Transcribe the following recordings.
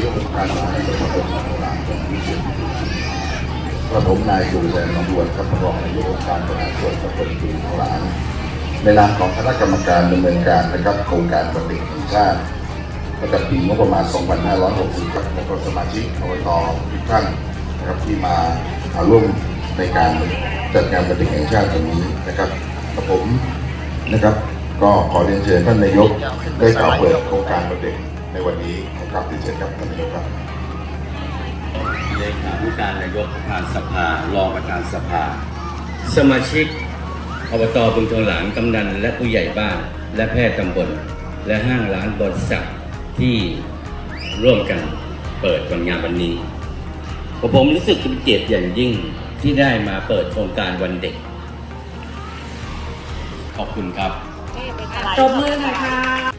ายกการมหาสมามของตลาดวิจระผมนายสุรเดชตำรวจกับรองนายกการบริหารส่วนตำบลปีของหลานในนามของคณะกรรมการดำเนินการนะครับโครงการปฏิบัติแห่งชาติประจำปีงบประมาณ 2560กับแล้วก็สมาชิกอบตทุกท่านนะครับที่มาร่วมในการจัดงานปฏิบัติแห่งชาติตรงนี้นะครับกระผมนะครับ ก็ขอเรียนเชิญท่านนายกได้กล่าวเปิดโครงการประเด็น ในวันนี้นะครับเรียนเชิญครับท่านนายกครับเลขาธิการนายกประธานสภารองประธานสภา สมาชิกอบตบึงทองหลางกำนันและผู้ใหญ่บ้าน และแพทย์ตำบล และห้างร้านบริษัทที่ร่วมกันเปิดวันงานวันนี้ ผมรู้สึกเป็นเกียรติอย่างยิ่งที่ได้มาเปิดโครงการวันเด็ก ขอบคุณครับตบมือหน่อยค่ะ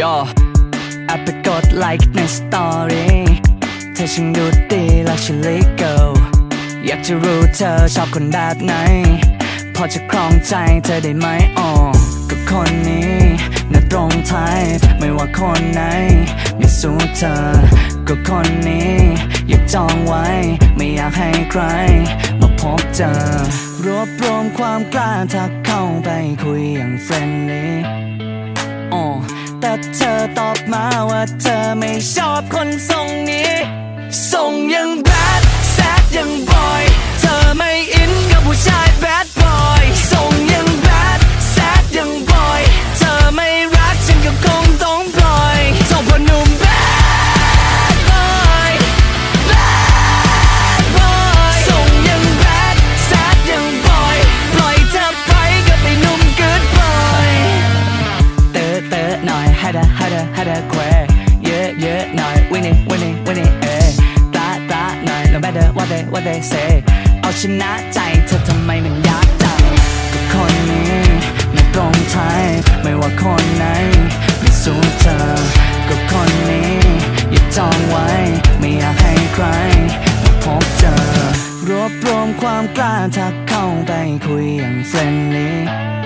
ย่อแอปไปกดไลค์ในสตอรี่เธอช่างดูดีและฉันลิเกลอยากจะรู้เธอชอบคนแบบไหน พอจะครองใจเธอได้ไหมอ๋อก็คนนี้น่าตรงไทยไม่ว่าคนไหนไม่สู้เธอ ก็คนนี้อยากจองไว้ ไม่อยากให้ใคร มาพบเจอ รวบรวมความกล้าทักเข้าไปคุยอย่างเฟรนลี่ แต่เธอตอบมาว่าเธอไม่ชอบคนทรงนี้ ทรงยังแบดแซดยังบอย เธอไม่ หน่อยฮัดะฮัดะฮัดะแควเยอะเยอะหน่อยวินนี่วินนี่วินนี่เอตาตาหน่อย no matter what they what they say เอาชนะใจเธอทำไมมันยากจังก็คนนี้ไม่ตรงไทยไม่ว่าคนไหนไม่สู้เธอก็คนนี้อย่าจองไว้ ไม่อยากให้ใครมาพบเจอรวบรวมความกล้าทักเข้าไปคุยอย่างเฟรนลี่